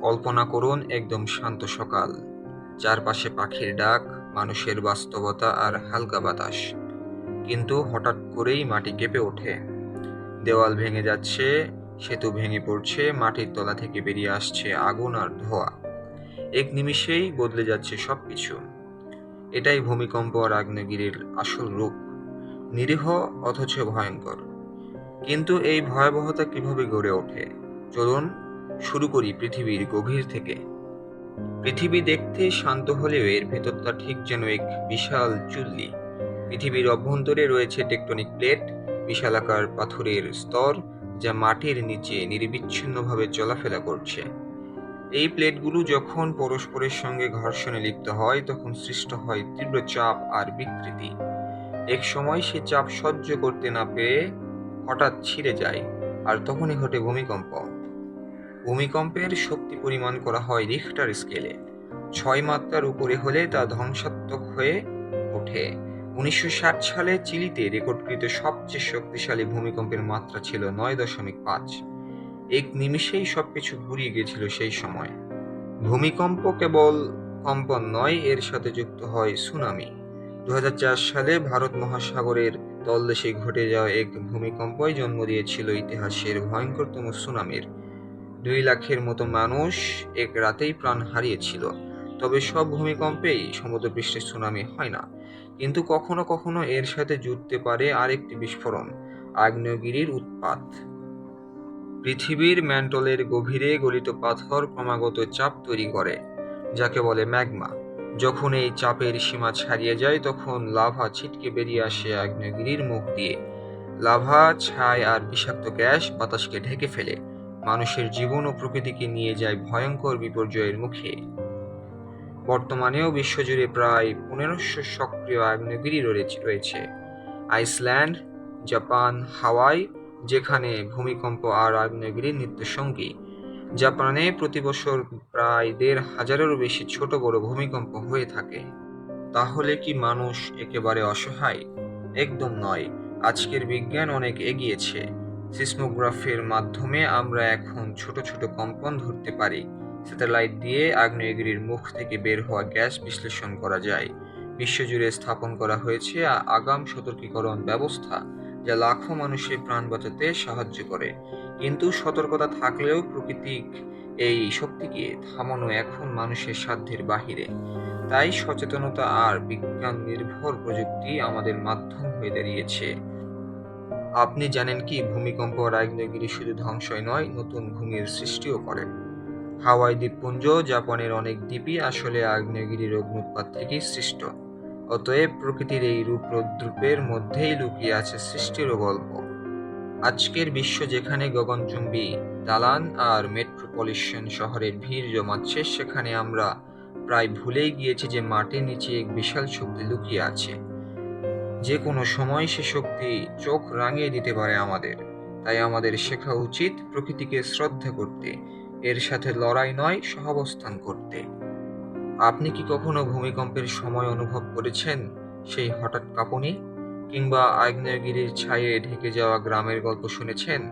কল্পনা করুন একদম শান্ত সকাল। চারপাশে পাখির ডাক, মানুষের বাস্তবতা আর হালকা বাতাস। কিন্তু হঠাৎ করেই মাটি কেঁপে ওঠে। দেওয়াল ভেঙে যাচ্ছে, সেতু ভেঙে পড়ছে, মাটির তলা থেকে বেরিয়ে আসছে আগুন আর ধোঁয়া। এক নিমিষেই বদলে যাচ্ছে সবকিছু। এটাই ভূমিকম্প আর আগ্নেয়গিরির আসল রূপ। নিরীহ অথচ ভয়ঙ্কর। কিন্তু এই ভয়াবহতা কীভাবে গড়ে ওঠে? চলুন শুরু করি পৃথিবীর গভীর থেকে। পৃথিবী দেখতে শান্ত হলেও এর ভেতরটা ঠিক যেন এক বিশাল চুল্লি। পৃথিবীর অভ্যন্তরে রয়েছে টেকটনিক প্লেট, বিশালাকার পাথরের স্তর, যা মাটির নিচে নিরবিচ্ছিন্নভাবে চলাফেরা করছে। এই প্লেটগুলো যখন পরস্পরের সঙ্গে ঘর্ষণে লিপ্ত হয়, তখন সৃষ্ট হয় তীব্র চাপ আর বিকৃতি। এক সময় সে চাপ সহ্য করতে না পেরে হঠাৎ ছিঁড়ে যায়, আর তখনই ঘটে ভূমিকম্প। ভূমিকম্পের শক্তি পরিমাণ করা হয় রিখটার স্কেলে ছয় মাত্রার উপরে হলে তা ধ্বংসাত্মক হয়ে ওঠে। উনিশশো ষাট সালে চিলিতে রেকর্ডকৃত সবচেয়ে শক্তিশালী ভূমিকম্পের মাত্রা ছিল নয় দশমিক পাঁচ। এক নিমিষেই সবকিছু ঘুরিয়ে গিয়েছিল সেই সময়। ভূমিকম্প কেবল কম্পন নয়, এর সাথে যুক্ত হয় সুনামি। দু হাজার চার সালে ভারত মহাসাগরের তলদেশে ঘটে যাওয়া এক ভূমিকম্পই জন্ম দিয়েছিল ইতিহাসের ভয়ঙ্করতম সুনামির। দুই লাখের মতো মানুষ এক রাতেই প্রাণ হারিয়েছিল। তবে সব ভূমিকম্পেই সমুদ্রপৃষ্ঠে সুনামি হয় না। কিন্তু কখনো কখনো এর সাথে জুড়তে পারে আরেকটি বিস্ফোরণ, আগ্নেয়গিরির উৎপাত। পৃথিবীর ম্যান্টলের গভীরে গলিত পাথর ক্রমাগত চাপ তৈরি করে, যাকে বলে ম্যাগমা। যখন এই চাপের সীমা ছাড়িয়ে যায়, তখন লাভা ছিটকে বেরিয়ে আসে আগ্নেয়গিরির মুখ দিয়ে। লাভা, ছাই আর বিষাক্ত গ্যাস বাতাসকে ঢেকে ফেলে। মানুষের জীবন ও প্রকৃতিকে নিয়ে যায় ভয়ঙ্কর বিপর্যয়ের মুখে। বর্তমানেও বিশ্বজুড়ে প্রায় পনেরোশো সক্রিয় আগ্নেয়গিরি রয়েছে আইসল্যান্ড, জাপান, হাওয়াই, যেখানে ভূমিকম্প আর আগ্নেয়গিরির নিত্যসঙ্গী। জাপানে প্রতি বছর প্রায় দেড় হাজারেরও বেশি ছোট বড় ভূমিকম্প হয়ে থাকে। তাহলে কি মানুষ একেবারে অসহায়? একদম নয়। আজকের বিজ্ঞান অনেক এগিয়েছে। সিসমোগ্রাফির মাধ্যমে আমরা এখন ছোট ছোট কম্পন ধরতে পারি। স্যাটেলাইট দিয়ে আগ্নেয়গিরির মুখ থেকে বের হওয়া গ্যাস বিশ্লেষণ করা যায়। বিশ্বজুড়ে স্থাপন করা হয়েছে আগাম সতর্কীকরণ ব্যবস্থা, যা লাখো মানুষের প্রাণ বাঁচাতে সাহায্য করে। কিন্তু সতর্কতা থাকলেও প্রকৃতিক এই শক্তিকে থামানো এখন মানুষের সাধ্যের বাহিরে। তাই সচেতনতা আর বিজ্ঞান নির্ভর প্রযুক্তি আমাদের মাধ্যম হয়ে দাঁড়িয়েছে। আপনি জানেন কি, ভূমিকম্প আর আগ্নেয়গিরি শুধু ধ্বংসই নয়, নতুন ভূমির সৃষ্টিও করে। হাওয়াই দ্বীপপুঞ্জ, জাপানের অনেক দ্বীপই আসলে আগ্নেয়গিরির অগ্নুৎপাত থেকেই সৃষ্ট। অতএব প্রকৃতির এই রূপ রৌদ্রূপের মধ্যেই লুকিয়ে আছে সৃষ্টিরও গল্প। আজকের বিশ্ব যেখানে গগনচুম্বী, দালান আর মেট্রোপলিশন শহরের ভিড় জমাচ্ছে, সেখানে আমরা প্রায় ভুলেই গিয়েছি যে মাটির নিচে এক বিশাল শক্তি লুকিয়ে আছে। যে কোনো সময় সে শক্তি চোখ রাঙিয়ে দিতে পারে আমাদের। তাই আমাদের শেখা উচিত প্রকৃতিকে শ্রদ্ধা করতে, এর সাথে লড়াই নয়, সহাবস্থান করতে। আপনি কি কখনো ভূমিকম্পের সময় অনুভব করেছেন সেই হঠাৎ কাঁপুনি? কিংবা আগ্নেয়গিরির ছায়ে ঢেকে যাওয়া গ্রামের গল্প শুনেছেন?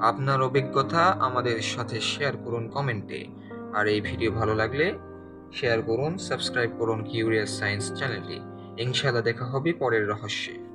আপনার অভিজ্ঞতা আমাদের সাথে শেয়ার করুন কমেন্টে। আর এই ভিডিও ভালো লাগলে শেয়ার করুন, সাবস্ক্রাইব করুন কিউরিয়াস সায়েন্স চ্যানেলটি। ইনশাআল্লাহ দেখা হবে পরের রহস্যে।